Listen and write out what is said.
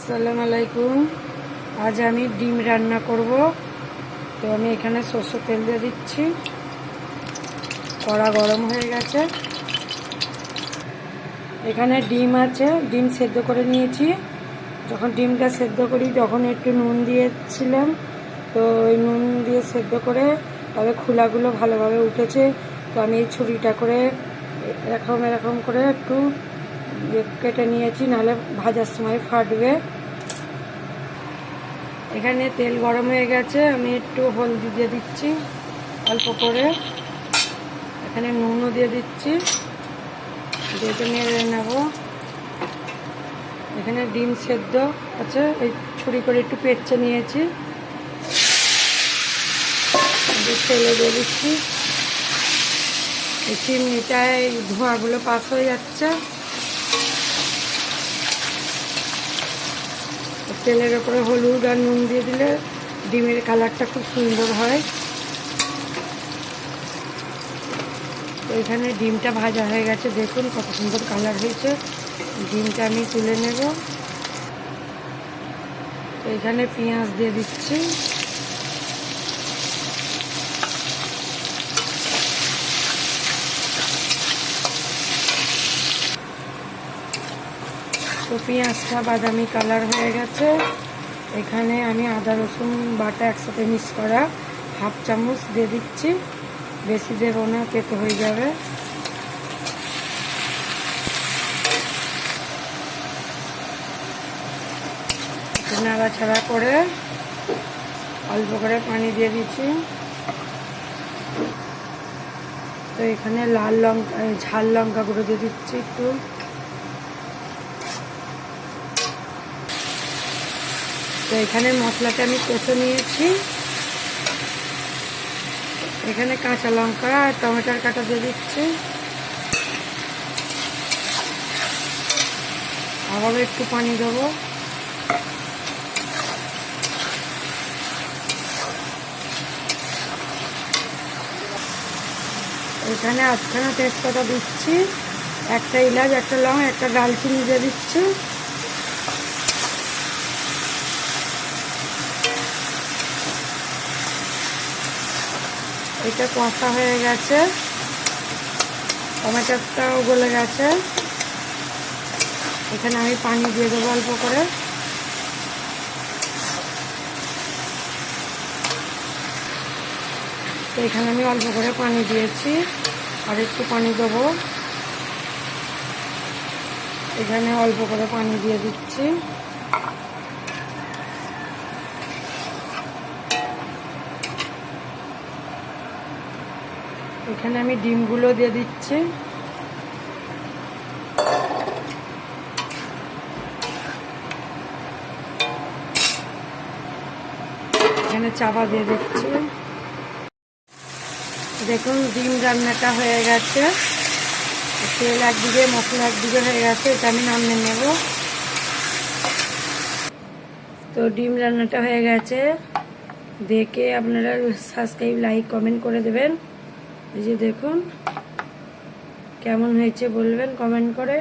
আসসালামু আলাইকুম। আজ আমি ডিম রান্না করব। তো আমি এখানে সর্ষের তেল দিয়ে দিচ্ছি। কড়া গরম হয়ে গেছে। এখানে ডিম আছে, ডিম সেদ্ধ করে নিয়েছি। যখন ডিমটা সেদ্ধ করি, তখন একটু নুন দিয়েছিলাম। তো ওই নুন দিয়ে সেদ্ধ করে তবে খোলাগুলো ভালোভাবে উঠেছে। তো আমি এই ছুরিটা করে এরকম এরকম করে একটু কেটে নিয়েছি, নাহলে ভাজার সময় ফাটবে। এখানে তেল গরম হয়ে গেছে, আমি একটু হলদি দিয়ে দিচ্ছি, অল্প করে। এখানে নুনও দিয়ে দিচ্ছি, দিয়ে নেড়ে নেব। এখানে ডিম সেদ্ধ আছে এই ছুরি করে একটু পেঁচে নিয়েছি। তেলে দিয়ে দিচ্ছি। এই চিমনিটায় ধোঁয়াগুলো পাস হয়ে যাচ্ছে। তেলের ওপরে হলুদ আর নুন দিয়ে দিলে ডিমের কালারটা খুব সুন্দর হয়। তো এখানে ডিমটা ভাজা হয়ে গেছে। দেখুন কত সুন্দর কালার হয়েছে। ডিমটা আমি তুলে নেব। এখানে পেঁয়াজ দিয়ে দিচ্ছি। তো পেঁয়াজটা বাদামি কালার হয়ে গেছে। এখানে আমি আদা, রসুন বাটা একসাথে মিক্স করা হাফ চামচ দিয়ে দিচ্ছি। বেশি দেবো না, তেতো হয়ে যাবে। নাড়াছাড়া করে অল্প করে পানি দিয়ে দিচ্ছি। তো এখানে লাল লঙ্কা ঝাল লঙ্কা গুঁড়ো দিয়ে দিচ্ছি একটু। তো এখানে মশলাটা আমি কষে নিয়েছি। এখানে কাঁচা লঙ্কা আর টমেটোর কাটা দিয়ে দিচ্ছি। আবারও একটু পানি দেবো। এখানে আধখানা তেজপাতা দিচ্ছি। একটা ইলাচ একটা লং, একটা ডালচিনি দিয়ে দিচ্ছি। এটা কষা হয়ে গেছে। টমেটোটাও গলে গেছে। এখানে আমি পানি দিয়ে দেবো অল্প করে। এখানে আমি অল্প করে পানি দিয়েছি, আর একটু পানি দেবো। এখানে অল্প করে পানি দিয়ে দিচ্ছি। এখানে আমি ডিমগুলো দিয়ে দিচ্ছি। এখানে চাপা দিয়ে দিচ্ছি। দেখুন, ডিম রান্নাটা হয়ে গেছে। তেল একদিকে, মশলা একদিকে হয়ে গেছে, এটা আমি নামিয়ে নেব। তো ডিম রান্নাটা হয়ে গেছে। দেখে আপনারা সাবস্ক্রাইব লাইক কমেন্ট করে দেবেন। এই যে দেখুন কেমন হয়েছে বলবেন কমেন্ট করে।